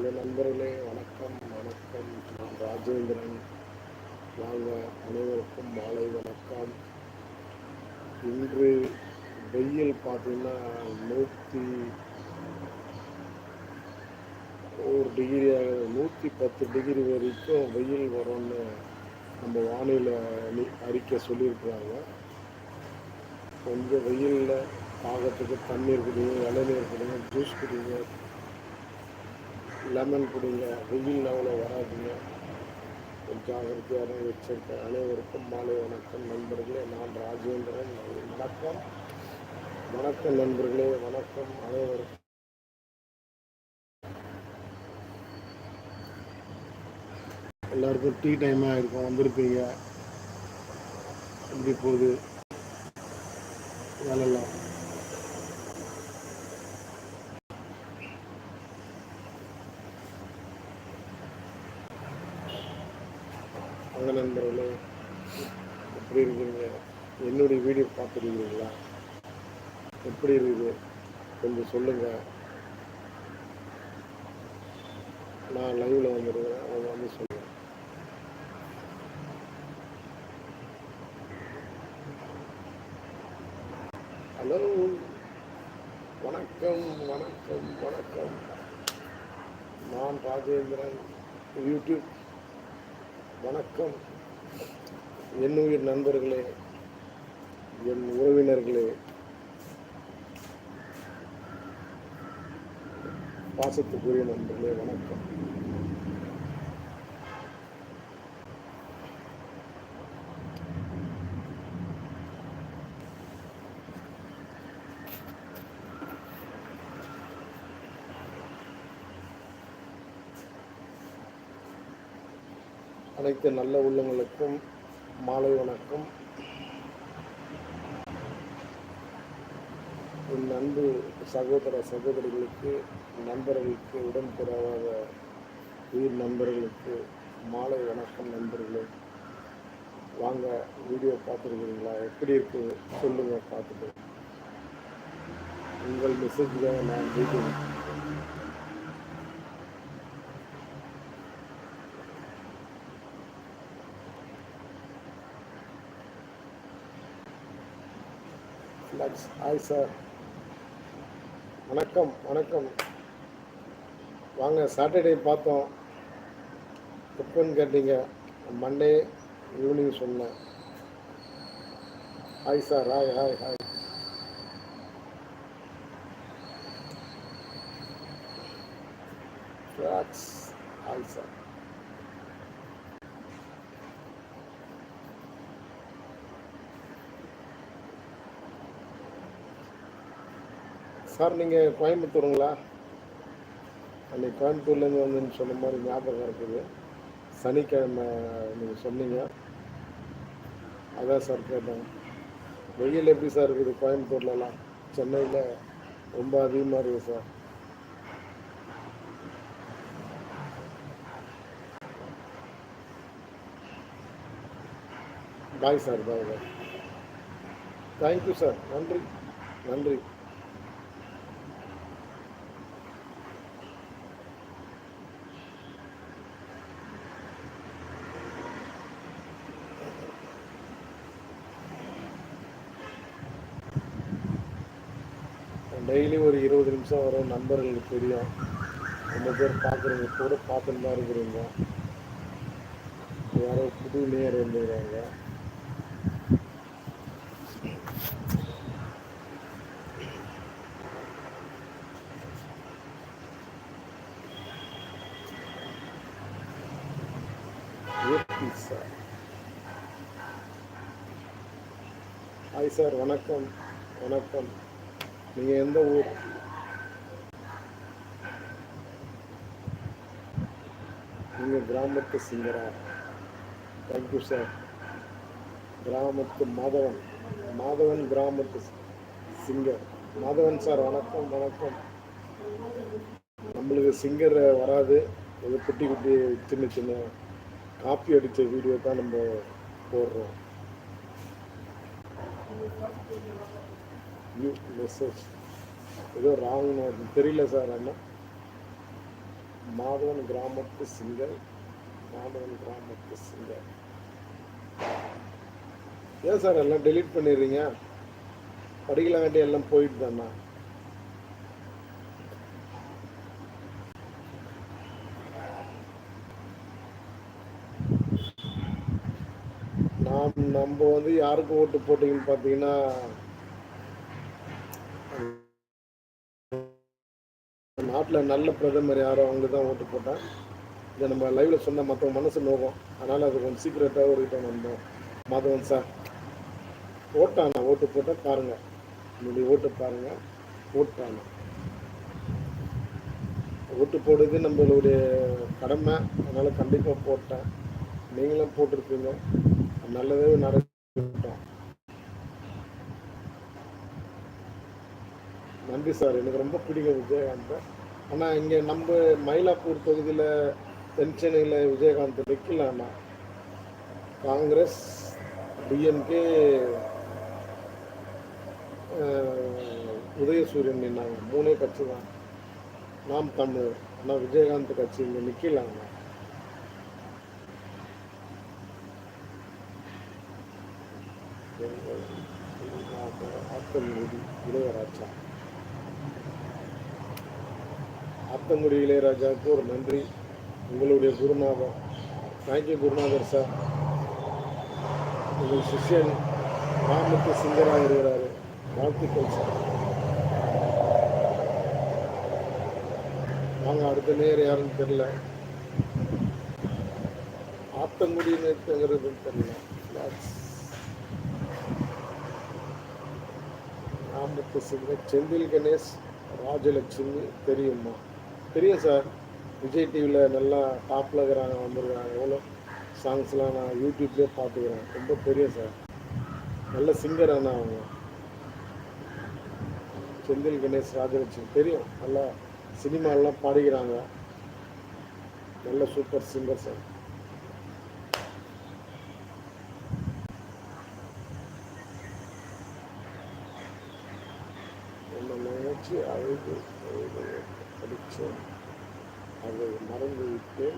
Hello நண்பர்களே வணக்கம் வணக்கம். நான் ராஜேந்திரன். வாங்க அனைவருக்கும் மாலை வணக்கம். இன்று வெயில் பார்த்தீங்கன்னா நூற்றி ஒரு டிகிரி ஆகுது. நூற்றி பத்து டிகிரி வரைக்கும் வெயில் வரும்னு நம்ம வானிலை அறிக்கை சொல்லியிருக்கிறாங்க. கொஞ்சம் வெயிலில் தாகத்துக்கு தண்ணீர் குடிங்க இளநீர் குடிங்க ஜூஸ் குடிங்க. லெமன் கொடுங்க வெயில் அவ்வளோ வராதுங்க. ஜாகிரதையான எச்சரிக்கை வச்சிருக்கேன் அனைவருக்கும் மாலை வணக்கம் நண்பர்களே. நான் ராஜேந்திரன். வணக்கம். வணக்கம் நண்பர்களே வணக்கம் அனைவருக்கும். எல்லாருக்கும் டீ டைமாக இருக்கும் வந்திருப்பீங்க. எப்படி போகுது? வேலைலாம் வாங்க நண்பர்களே எப்படி இருக்கீங்க? என்னுடைய வீடியோ பார்த்துருக்கீங்களா? எப்படி இருக்குது? கொஞ்சம் சொல்லுங்கள் நான் லைவில் வந்துடுவேன் அவங்க வந்து சொல்லுங்கள் ஹலோ. வணக்கம் வணக்கம் வணக்கம். நான் ராஜேந்திரன். யூடியூப் வணக்கம். என்னுயிர் நண்பர்களே என் உறவினர்களே. பாசத்துக்குரிய நண்பர்களே வணக்கம். அனைத்து நல்ல உள்ளங்களுக்கும் மாலை வணக்கம். என் அன்பு சகோதர சகோதரிகளுக்கு நண்பர்களுக்கு உடன்பிறவாத உயிர் நண்பர்களுக்கு மாலை வணக்கம் நண்பர்களே. வாங்க வீடியோ பார்த்துருக்கீங்களா எப்படி இருக்கு? சொல்லுங்கள் பார்த்துட்டு. உங்கள் மெசேஜ் தான் நான் வீடியோ ஹாய் சார் வணக்கம் வணக்கம். வாங்க சாட்டர்டே பார்த்தோம். எப்போன்னு கேட்டீங்க. மண்டே ஈவினிங் சொன்னேன். Hi sir hi hi hi flax hi sir sir நீங்கள் கோயம்புத்தூருங்களா? அன்னைக்கு கோயம்புத்தூர்லேருந்து வந்துன்னு சொன்ன மாதிரி ஞாபகம் இருக்குது. சனிக்கிழமை நீங்கள் சொன்னீங்க. அதான் சார் கேட்டேன். வெயில் எப்படி சார் இருக்குது கோயம்புத்தூர்லலாம்? சென்னையில் ரொம்ப அதிகமாக இருக்குது sir. Bye sir bye bye thank you sir நன்றி. நன்றி. டெய்லி ஒரு இருபது நிமிஷம் வரும். நண்பர்களுக்கு தெரியும். ரொம்ப பேர் பார்க்குறவங்க கூட பார்த்துட்டு தான் இருக்கிறீங்க. யாரோ புது நேர் வந்துடுறாங்க சார். ஹாய் சார் வணக்கம். வணக்கம். நீங்கள் எந்த ஊர்? நீங்கள் கிராமத்து சிங்கரா. தேங்க்யூ சார் கிராமத்து மாதவன். மாதவன் கிராமத்து சிங்கர். மாதவன் சார் வணக்கம் வணக்கம். நம்மளுக்கு சிங்கர் வராது. இது குட்டி குட்டி சின்ன சின்ன காப்பி அடித்த வீடியோ தான் நம்ம போடுறோம். மெசேஜ் ஏதோ ராங் தெரியல சார் அண்ணா மாதவன் கிராமத்து சிங்கர் மாதவன் கிராமத்து சிங்கர் ஏன் சார் எல்லாம் டெலீட் பண்ணிடுறீங்க? படிக்கலாம் வேண்டிய எல்லாம் போயிட்டு தானா? நாம் நம்ம வந்து யாருக்கு ஓட்டு போட்டீங்கன்னு பார்த்தீங்கன்னா நாட்டில் நல்ல பிரதமர் யாரோ அவங்க தான் ஓட்டு போட்டேன் இதை நம்ம லைவ்ல சொன்னால் மற்றவங்க மனசு நோகும். அதனால் அது கொஞ்சம் சீக்கிரட்டாக ஒரு கிட்ட நம்ம மாதவன் சார் ஓட்டானா? ஓட்டு போட்டால் பாருங்கள் என்னுடைய ஓட்டு பாருங்கள் ஓட்டானா? ஓட்டு போடுறது நம்மளுடைய கடமை. அதனால் கண்டிப்பாக போட்டேன். நீங்களும் போட்டிருப்பீங்க. நல்லதே நடக்கும். நன்றி சார் எனக்கு ரொம்ப பிடிக்கும் விஜயகாந்த் ஆனால் இங்கே நம்ம மயிலாப்பூர் தொகுதியில் தென்சென்னையில் விஜயகாந்த் வைக்கலாம்னா காங்கிரஸ் டிஎம்கே உதயசூரியன் நின்னாங்க மூணே கட்சி தான் நாம் தமிழ் ஆனால் விஜயகாந்த் கட்சி இங்கே நிற்கலாங்க ஆத்தங்குடி இளையராஜா ஆத்தங்குடி இளையராஜாவுக்கு ஒரு நன்றி. உங்களுடைய குருநாதர் தேங்க்யூ குருநாதர் சார் உங்கள் சிஷ்யன் ராமுக்கு சிங்கராக இருக்கிறாரு. வாழ்த்துக்கள் சார் நாங்கள் அடுத்த நேர் யாருன்னு தெரில ஆத்தங்குடி நேற்றுங்கிறது தெரியல. ராமுக்கு சிங்கர் செந்தில் கணேஷ் ராஜலட்சுமி தெரியுமா? தெரியும் சார் விஜய் டிவியில் நல்லா டாப்பில் இருக்கிறாங்க வந்திருக்காங்க. எவ்வளோ சாங்ஸ்லாம் நான் யூடியூப்லேயே பார்த்துக்கிறேன். ரொம்ப பெரிய சார் நல்ல சிங்கர் ஆனால் அவங்க. செந்தில் கணேஷ் ராஜலட்சுமி. தெரியும். நல்லா சினிமாலாம் பாடிக்கிறாங்க. நல்ல சூப்பர் சிங்கர் சார் ஒன்று நினைச்சு அழுது அழுது படித்தேன். அதை மறந்து விட்டு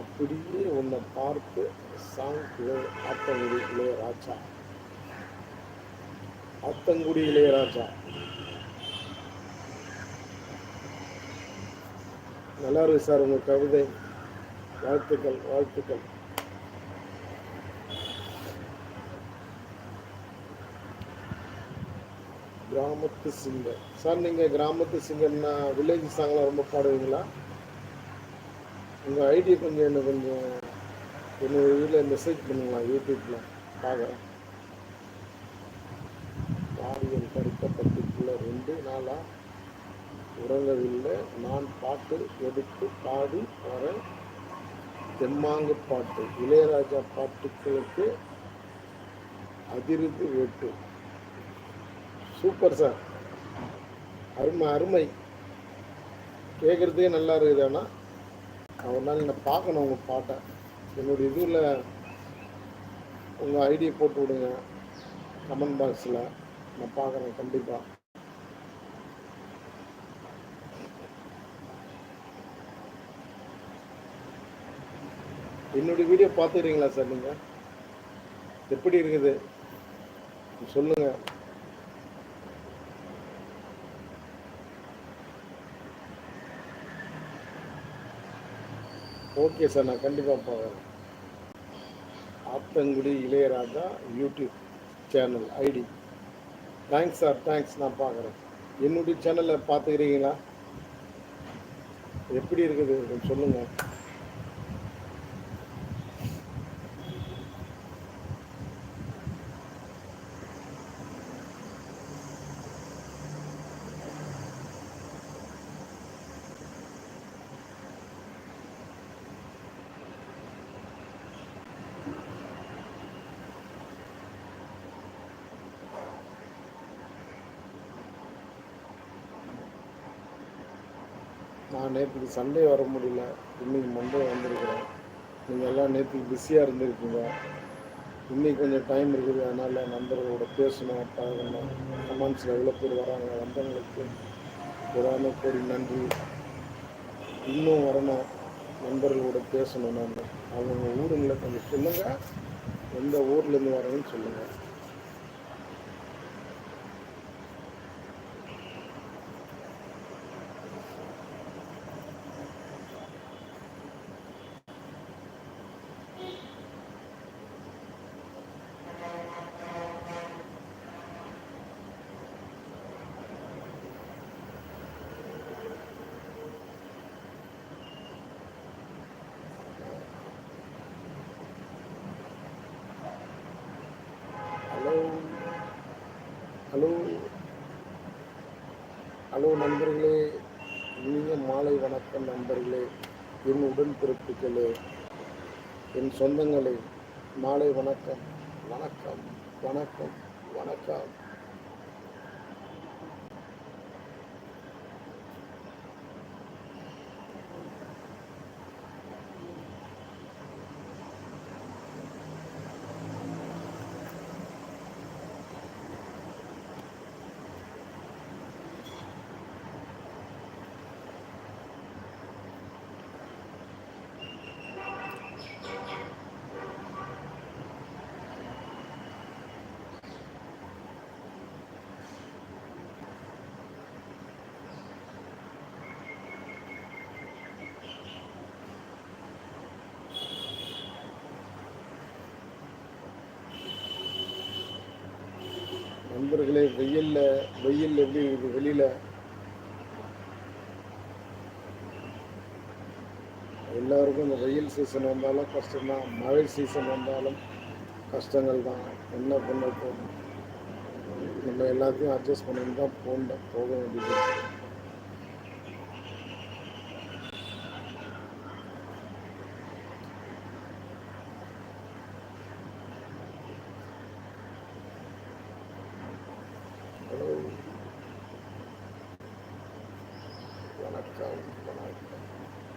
அப்படியே உன்னை பார்த்து சாங் ஆத்தங்குடி இளையராஜா ஆத்தங்குடி இளையராஜா நல்லா இருக்கு சார் உங்கள் கவிதை. வாழ்த்துக்கள் வாழ்த்துக்கள். கிராமத்து சிங்கர் சார் நீங்கள் கிராமத்து சிங்கர்னா வில்லேஜ் சாங்லாம் ரொம்ப பாடுவீங்களா? உங்கள் ஐடியை கொஞ்சம் என்ன கொஞ்சம் என்னோட இதில் மெசேஜ் பண்ணுங்களா யூடியூப்பில் பார்க்குறேன் வாரியல் கருக்கப்பட்டுக்குள்ள ரெண்டு நாளாக உறங்கவில்லை. நான் பாட்டு எடுத்து பாடி வரேன் தெம்மாங்கு பாட்டு. இளையராஜா பாட்டுகளுக்கு அதிருது வெட்டு. Super sir. அருமை அருமை. கேட்குறதுக்கே நல்லா இருக்குது ஆனால் ஒரு நாள் நான் பார்க்கணும் உங்கள் பாட்டை. என்னுடைய இதில் உங்கள் ஐடியை போட்டு விடுங்க. கமெண்ட் பாக்ஸில் நான் பார்க்குறேன் கண்டிப்பாக என்னுடைய வீடியோ பார்த்துக்கிறீங்களா சார் நீங்கள் எப்படி இருக்குது? சொல்லுங்கள் ஓகே சார் நான் கண்டிப்பாக பார்க்குறேன் Athangudi Ilaiyaraaja YouTube channel ID thanks sir thanks நான் பார்க்குறேன். என்னுடைய சேனலை பார்த்துக்கிறீங்களா? எப்படி இருக்குது? கொஞ்சம் சொல்லுங்கள் நேற்று சண்டே வர முடியல. இன்னைக்கு மண்டே வந்திருக்கிறேன். நீங்கள் எல்லாம் நேற்று பிஸியாக இருந்திருக்கீங்க. இன்னைக்கு கொஞ்சம் டைம் இருக்குது. அதனால் நண்பர்களோட பேசணும் பழகணும். கமெண்ட்ஸில் எவ்வளோ பேர் வராங்க வந்தவங்களுக்கு புறாம கோடி நன்றி. இன்னும் வரணும். நண்பர்களோட பேசணும் நான் அவங்க ஊருங்களை கொஞ்சம் சொல்லுங்கள் எந்த ஊர்லேருந்து வரேன்னு சொல்லுங்கள் ஹலோ ஹலோ ஹலோ நண்பர்களே இனிய மாலை வணக்கம் நண்பர்களே என் உடன்பிறப்புகளே என் சொந்தங்களே மாலை வணக்கம் வணக்கம் வணக்கம் வணக்கம். நண்பர்களே வெயில்ல வெயில் எப்படி இருக்குது வெளியில? எல்லாருக்கும் இந்த வெயில் சீசன் வந்தாலும் கஷ்டம்தான். மழை சீசன் வந்தாலும் கஷ்டங்கள் தான். என்ன பண்ண போகணும் நம்ம எல்லாத்தையும் அட்ஜஸ்ட் பண்ணிட்டு தான் போக போக வேண்டியது ஹலோ வணக்கம் வணக்கம்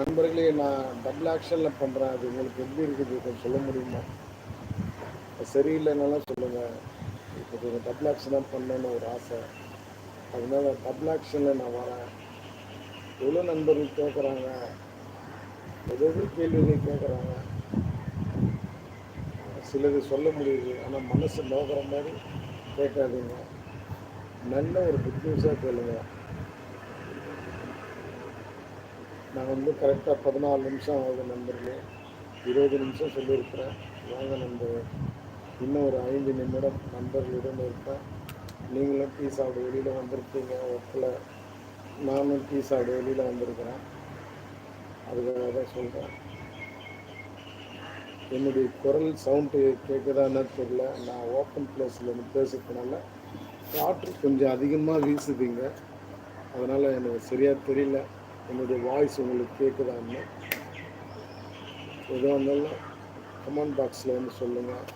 நண்பர்களே நான் டபுள் ஆக்ஷனில் பண்ணுறேன் அது உங்களுக்கு எப்படி இருக்குது கொஞ்சம் சொல்ல முடியுமா? அது சரியில்லைனாலும் சொல்லுங்கள் இப்போ கொஞ்சம் டபுள் ஆக்ஷனாக பண்ணணும்னு ஒரு ஆசை. அதனால டபுள் ஆக்ஷனில் நான் வரேன். எவ்வளோ நண்பர்கள் கேட்குறாங்க எதாவது கேள்விகள் கேட்குறாங்க சிலது சொல்ல முடியுது. ஆனால் மனசு நோக்கிற மாதிரி கேட்காதீங்க. நல்ல ஒரு குட் நியூஸாக கேளுங்க. நான் வந்து கரெக்டாக பதினாலு நிமிஷம் ஆகுது நண்பர்களே. இருபது நிமிஷம் சொல்லியிருக்கிறேன். வாங்க நண்பர்கள் இன்னும் ஒரு ஐந்து நிமிடம் நண்பர்களுடன் இருப்பேன். நீங்களும் டீ சாப்பிட வெளியில் வந்திருக்கீங்க ஒர்க்கில் நானும் டீ சாப்பிட வெளியில் வந்திருக்கிறேன். அதுக்காக தான் சொல்கிறேன் என்னுடைய குரல் சவுண்டு கேட்குதான்னு தெரியல. நான் ஓப்பன் பிளேஸில் இருந்து பேசுறதுனால காற்று கொஞ்சம் அதிகமாக வீசுதுங்க. அதனால் எனக்கு சரியாக தெரியல. என்னுடைய வாய்ஸ் உங்களுக்கு கேட்குதான்னு எதுவாக இருந்தாலும் கமெண்ட் பாக்ஸில் வந்து சொல்லுங்கள்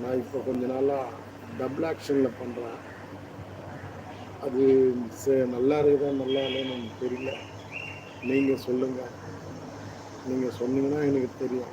நான் இப்போ கொஞ்ச நாளாக டபுள் ஆக்ஷனில் பண்ணுறேன் அது ச- நல்லா இருக்குதா நல்லா இல்லைன்னு எனக்கு தெரியல. நீங்கள் சொல்லுங்கள் நீங்கள் சொன்னீங்கன்னா எனக்கு தெரியும்.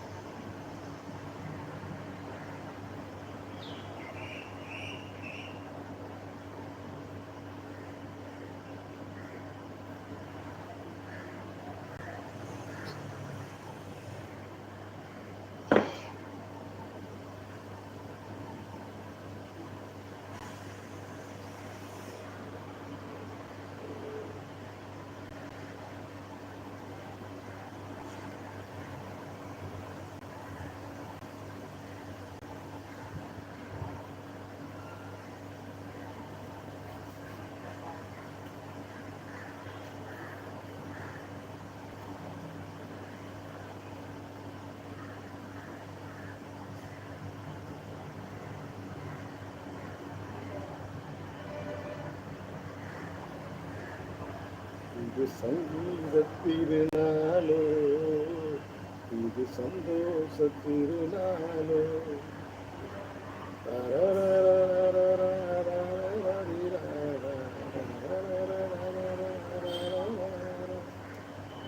இது சங்கீத திருநாளோ இது சந்தோஷ திருநாளோ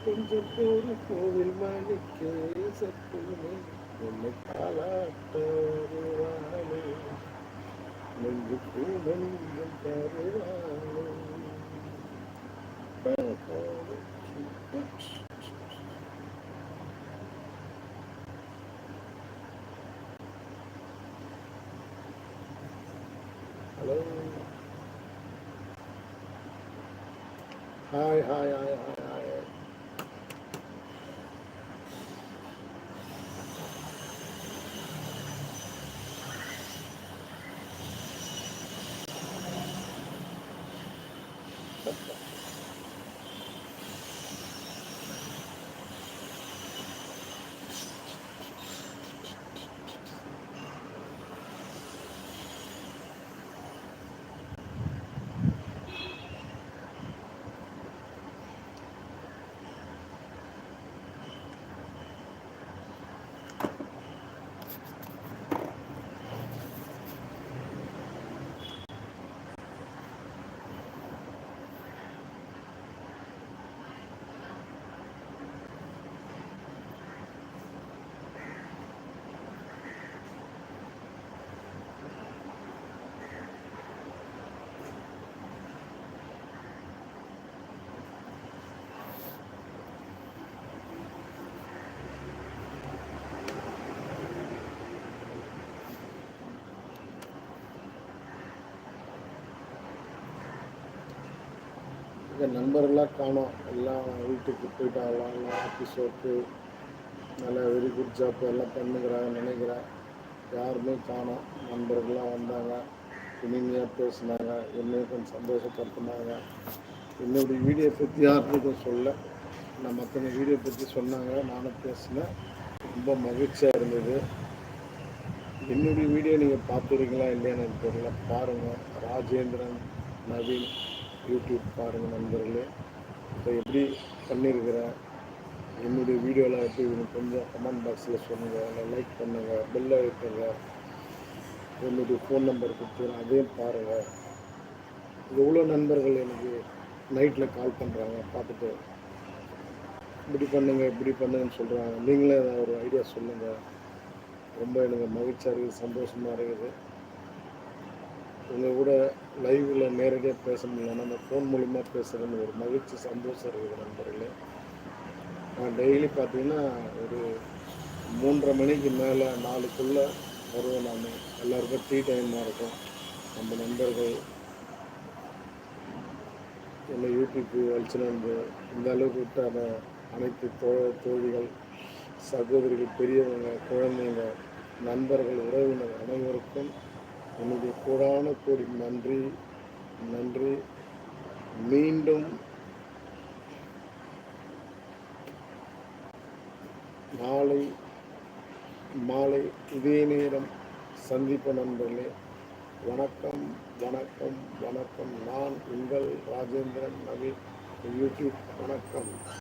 கொஞ்சம் போது கோவில் மணிக்கே சத்துமே என்னை காலாட்டருவானே நெஞ்சு கூடங்கள் தருவானே hello hi hi hi hi இருக்க நண்பர்களாக காணோம். எல்லாம் வீட்டுக்கு போயிட்டாங்களாம். எல்லாம் ஆஃபீஸ் ஒர்க்கு நல்லா வெரி குட் ஜாப் எல்லாம் பண்ணுங்கிறாங்க நினைக்கிறேன். யாருமே காணோம். நண்பர்கள்லாம் வந்தாங்க. இனிமையாக பேசினாங்க. என்னையும் கொஞ்சம் சந்தோஷப்படுத்தினாங்க. என்னுடைய வீடியோ பற்றி யாருக்கும் சொல்ல நான் மற்றவங்க வீடியோ பற்றி சொன்னாங்க. நானும் பேசினேன். ரொம்ப மகிழ்ச்சியாக இருந்தது. என்னுடைய வீடியோ நீங்கள் பார்த்துருக்கீங்களா இல்லையான்னு எனக்கு தெரியல. பாருங்கள் ராஜேந்திரன் நவீன் யூடியூப் பாருங்கள் நண்பர்களே. இப்போ எப்படி பண்ணியிருக்கிறேன் என்னுடைய வீடியோலாம் எப்படி இருக்குன்னு கொஞ்சம் கமெண்ட் பாக்ஸில் சொல்லுங்கள் இல்லை லைக் பண்ணுங்கள் பெல்லை வைக்குங்க என்னுடைய ஃபோன் நம்பர் கொடுத்துருக்கேன் அதையும் பாருங்கள் எவ்வளோ நண்பர்கள் எனக்கு நைட்டில் கால் பண்ணுறாங்க பார்த்துட்டு இப்படி பண்ணுங்கள் இப்படி பண்ணுங்கன்னு சொல்கிறாங்க நீங்களே ஏதாவது ஒரு ஐடியா சொல்லுங்கள் ரொம்ப எனக்கு மகிழ்ச்சியாக இருக்குது சந்தோஷமாக இருக்குது. உங்கள் கூட லைவில் நேரடியாக பேச முடியல நம்ம ஃபோன் மூலிமா பேசுகிறேன்னு ஒரு மகிழ்ச்சி சந்தோஷம் இருக்குது நண்பர்களே. நான் டெய்லி பார்த்தீங்கன்னா ஒரு மூன்றரை மணிக்கு மேலே நாலுக்குள்ளே வருவேன் நான். எல்லாருக்கும் டீ டைமாக இருக்கும். நம்ம நண்பர்கள் இல்லை யூடியூப் வச்சுன்னு இந்த அளவுக்கு விட்டு அந்த அனைத்து தோ தோழிகள் சகோதரிகள் பெரியவங்க குழந்தைங்க நண்பர்கள் உறவினர் அனைவருக்கும் என்னுடைய கூடான கோடி நன்றி நன்றி. மீண்டும் நாளை மாலை இதே நேரம் சந்திப்பு நண்பர்களே. வணக்கம் வணக்கம் வணக்கம். நான் உங்கள் ராஜேந்திரன் நவீன். யூடியூப் வணக்கம்.